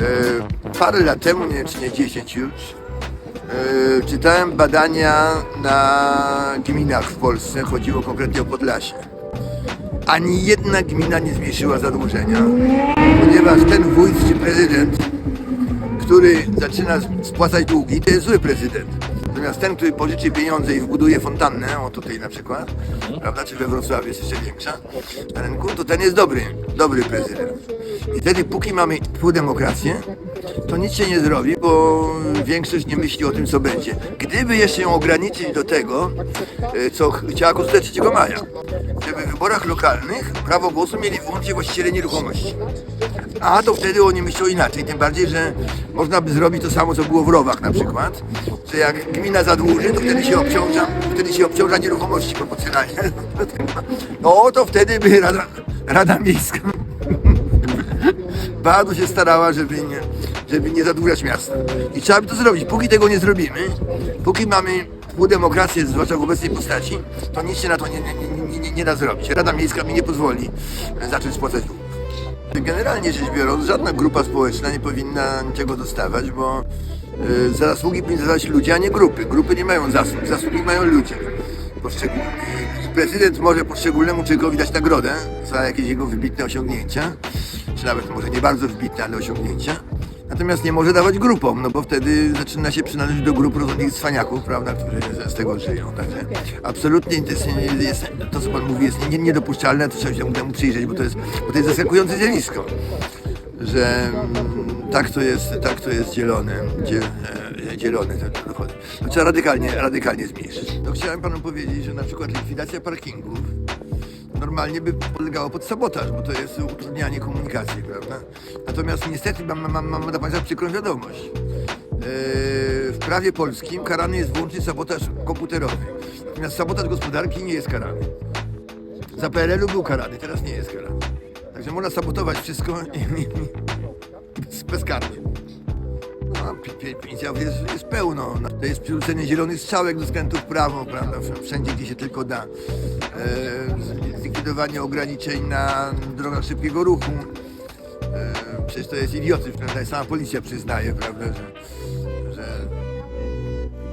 E, parę lat temu, nie wiem czy nie 10 już, e, czytałem badania na gminach w Polsce, chodziło konkretnie o Podlasie. Ani jedna gmina nie zmniejszyła zadłużenia, ponieważ ten wójt czy prezydent, który zaczyna spłacać długi, to jest zły prezydent. Natomiast ten, który pożyczy pieniądze i wbuduje fontannę, o tutaj na przykład, prawda, czy we Wrocławiu jest jeszcze większa, na rynku, to ten jest dobry, dobry prezydent. I wtedy, póki mamy pół demokrację, to nic się nie zrobi, bo większość nie myśli o tym, co będzie. Gdyby jeszcze ją ograniczyć do tego, e, co ch- chciała Konstytucja 3 maja, żeby w wyborach lokalnych prawo głosu mieli wyłącznie właściciele nieruchomości. A to wtedy oni myślą inaczej, tym bardziej, że można by zrobić to samo, co było w Rowach na przykład, że jak gmina zadłuży, to wtedy się obciąża, wtedy się obciąża nieruchomości proporcjonalnie. No to wtedy by Rada, Rada Miejska bardzo się starała, żeby nie, żeby nie zadłużać miasta. I trzeba by to zrobić. Póki tego nie zrobimy, póki mamy półdemokrację, zwłaszcza w obecnej postaci, to nic się na to nie, nie, nie, nie, da zrobić. Rada Miejska mi nie pozwoli e, zacząć spłacać dług. Generalnie rzecz biorąc, żadna grupa społeczna nie powinna niczego dostawać, bo y, za zasługi powinny dostawać ludzie, a nie grupy. Grupy nie mają zasług, zasługi mają ludzie. Poszczególni. Prezydent może poszczególnemu człowiekowi dać nagrodę za jakieś jego wybitne osiągnięcia, czy nawet może nie bardzo wybitne, ale osiągnięcia. Natomiast nie może dawać grupom, no bo wtedy zaczyna się przynależeć do grup rozumnych cwaniaków, prawda, którzy z tego żyją. Także absolutnie to, jest, jest, to co Pan mówi, jest nie- niedopuszczalne, to trzeba się temu przyjrzeć, bo to jest, bo to jest zaskakujące zjawisko że mm, tak to jest, tak to jest dzielone, dziel, e, dzielone te, dochody. To trzeba radykalnie, radykalnie zmniejszyć. To chciałem panu powiedzieć, że na przykład likwidacja parkingów normalnie by podlegało pod sabotaż, bo to jest utrudnianie komunikacji, prawda? Natomiast niestety mam, mam, mam dla państwa przykrą wiadomość. E, W prawie polskim karany jest wyłącznie sabotaż komputerowy. Natomiast sabotaż gospodarki nie jest karany. Za PRL-u był karany, teraz nie jest karany. Także można sabotować wszystko i, i bezkarnie. Jest, jest pełno. No, To jest przywrócenie zielonych strzałek do skrętu w prawo, prawda? Wsz- Wszędzie, gdzie się tylko da. E, zlikwidowanie ograniczeń na drogach szybkiego ruchu. E, przecież to jest idiotyzm, prawda? Sama policja przyznaje, prawda, że, że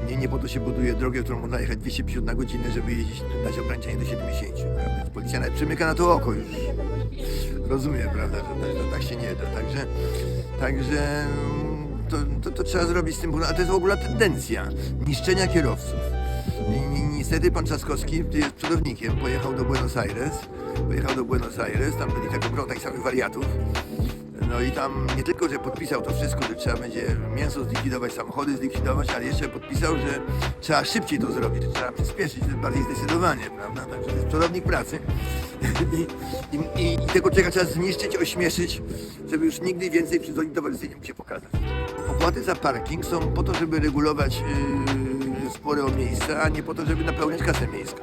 nie, nie po to się buduje drogę, którą można jechać 250 na godzinę, żeby jeździć, dać ograniczenie do 70. Prawda? Policja nawet przymyka na to oko już. Rozumie, prawda, że, że, że tak się nie da. Także, także to, to, to trzeba zrobić z tym, ale to jest w ogóle tendencja niszczenia kierowców. I, niestety pan Trzaskowski, jest przodownikiem, pojechał do Buenos Aires, pojechał do Buenos Aires, tam byli tak takich samych wariatów. No i tam nie tylko, że podpisał to wszystko, że trzeba będzie mięso zlikwidować, samochody zlikwidować, ale jeszcze podpisał, że trzeba szybciej to zrobić, że trzeba przyspieszyć, bardziej zdecydowanie, prawda? Także to jest przodownik pracy. I, i, i, tego człowieka trzeba zniszczyć, ośmieszyć, żeby już nigdy więcej przy Zoni nie mógł się pokazać. Opłaty za parking są po to, żeby regulować yy, spory o miejsca, a nie po to, żeby napełniać kasę miejską.